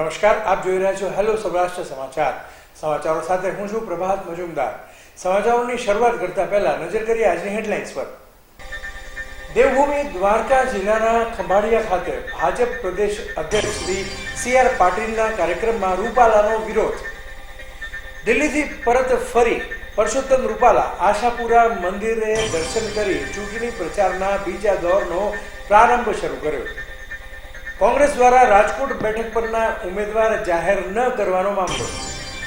નમસ્કાર, આપ જોઈ રહ્યા છો હેલો સૌરાષ્ટ્ર સમાચાર. સમાચારો સાથે હું છું પ્રભાત મજુમદાર. સમાચારોની શરૂઆત કરતા પહેલા નજર કરીએ આજની હેડલાઇન્સ પર. દેવભૂમિ દ્વારકા જિલ્લાના ખંભાળિયા ખાતે ભાજપ પ્રદેશ અધ્યક્ષ શ્રી સી આર પાટીલના કાર્યક્રમમાં રૂપાલાનો વિરોધ. દિલ્હીથી પરત ફરી પરસોત્તમ રૂપાલા આશાપુરા મંદિરે દર્શન કરી ચૂંટણી પ્રચારના બીજા દોરનો પ્રારંભ શરૂ કર્યો. કોંગ્રેસ દ્વારા રાજકોટ બેઠક પરના ઉમેદવાર જાહેર ન કરવાનો મામલો.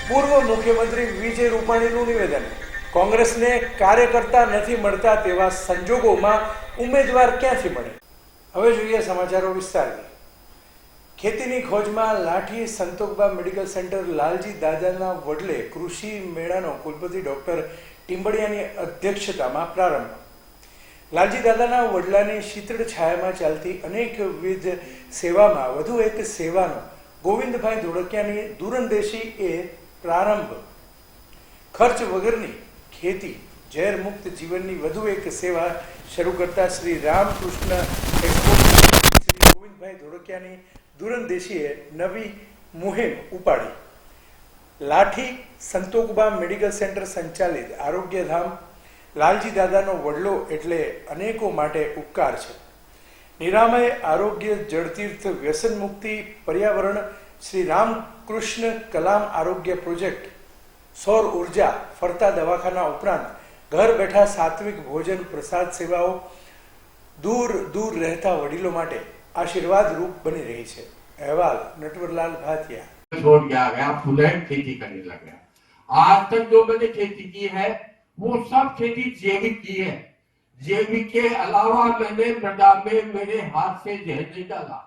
પૂર્વ મુખ્યમંત્રી વિજય રૂપાણીનું નિવેદન. કોંગ્રેસને કાર્યકર્તા નથી મળતા તેવા સંજોગોમાં ઉમેદવાર ક્યાંથી મળે? હવે જોઈએ સમાચારો વિસ્તારની. ખેતીની ખોજમાં લાઠી સંતોકબા મેડિકલ સેન્ટર લાલજી દાદાના વડલે કૃષિ મેળાનો કુલપતિ ડોક્ટર ટીમ્બડિયાની અધ્યક્ષતામાં પ્રારંભ. લાલજી દાદાના વડલાની શીતળ છાયામાં ચાલતી અનેકવિધ સેવામાં, વધુ એક સેવાનો, ગોવિંદભાઈ ધોળકિયાની દૂરંદેશી એ પ્રારંભ. ખર્ચ વગરની ખેતી ઝેર મુક્ત જીવનની વધુ એક સેવા શરૂ કરતા શ્રી રામકૃષ્ણ શ્રી ગોવિંદભાઈ ધોળકિયાની દૂરંદેશીએ નવી મુહિમ ઉપાડી. લાઠી સંતોકબા મેડિકલ સેન્ટર સંચાલિત આરોગ્યધામ લાલજી દાદાનો વડલો એટલે અનેકો માટે ઉપકાર છે નિરામય આરોગ્ય જળતીર્થ વ્યસન મુક્તિ પર્યાવરણ શ્રી રામકૃષ્ણ કલામ આરોગ્ય પ્રોજેક્ટ સૌર ઉર્જા ફરતા દવાખાના ઉપરાંત ઘર બેઠા સાત્વિક ભોજન પ્રસાદ સેવાઓ દૂર દૂર રહેતા વડીલો માટે આશીર્વાદ રૂપ બની રહી છે અહેવાલ નટવરલાલ ભાતિયા छोड़ के आ गया पुनः खेती करने लग गया आज तक जो मैंने खेती की है वो सब खेती जैविक की है। जैविक के अलावा मैंने मृदा में मेरे हाथ से जहर नहीं डाला।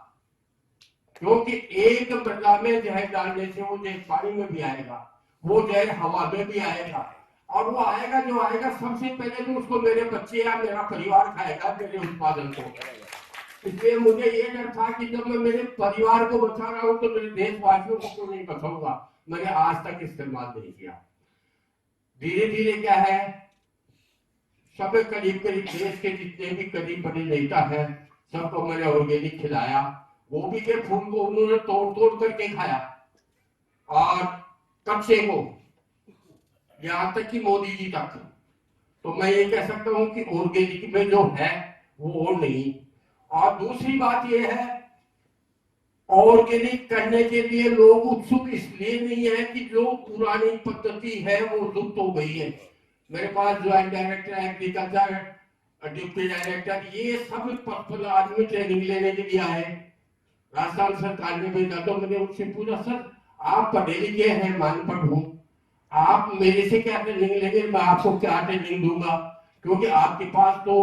क्योंकि एक मृदा में जहर डालने से वो जहर पानी में भी आएगा, वो जहर हवा में भी आएगा। और वो आएगा जो आएगा, सबसे पहले तो उसको मेरे बच्चे या मेरा परिवार खाएगा, मेरे उत्पादन को। इसलिए मुझे ये डर था कि जब मैं मेरे परिवार को बचा रहा हूँ तो मेरे देशवासियों को क्यों नहीं बचाऊँगा? मैंने आज तक इस्तेमाल नहीं किया। धीरे धीरे क्या है? सब करीब करीब देश के जितने भी करीब बड़े नेता है, सबको मैंने ऑर्गेनिक खिलाया। वो भी के फूल को उन्होंने तोड़ तोड़ करके खाया। और कच्चे को यहाँ तक कि मोदी जी तक। तो मैं ये कह सकता हूँ कि ऑर्गेनिक में जो है, वो और नहीं। और दूसरी बात यह है ऑर्गेनिक करने के लिए लोग उत्सुक इसलिए नहीं है कि जो पुरानी पद्धति है वो लुप्त हो गई है। मेरे पास joint director agriculture deputy director ये सब आदमी ट्रेनिंग लेने के लिए आए राजस्थान सरकार ने भेजा तो मैंने उनसे पूछा, सर, आप पढ़े लिखे हैं, मान पढ़ हूँ। आप मेरे से क्या ट्रेनिंग लेंगे? मैं आपको क्या ट्रेनिंग दूँगा? क्योंकि आपके पास तो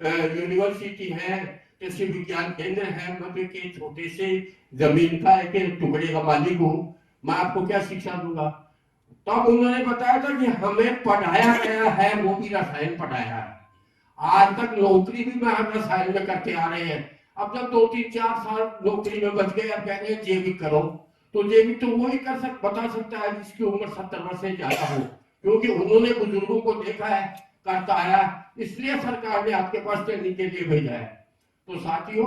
यूनिवर्सिटी है कृषि विज्ञान केंद्र है मैं के छोटे से ज़मीन का एक टुकड़े का मालिक हूँ। मैं आपको क्या शिक्षा दूँगा? तब उन्होंने बताया था कि हमें पढ़ाया गया है, वो भी रसायन पढ़ाया है। आज तक नौकरी भी मैं रसायन में करते आ रहे हैं। अब जब दो तीन चार साल नौकरी में बच गए, अब कह रहे हैं, जैविक करो। तो जैविक तो वही कर सक, बता सकता है, जिसकी उम्र सत्तर वर्ष से ज़्यादा हो। क्योंकि उन्होंने बुज़ुर्गों को देखा है, करता आया। इसलिए सरकार ने आपके पास ट्रेनिंग के लिए भेजा है। તો સાથીઓ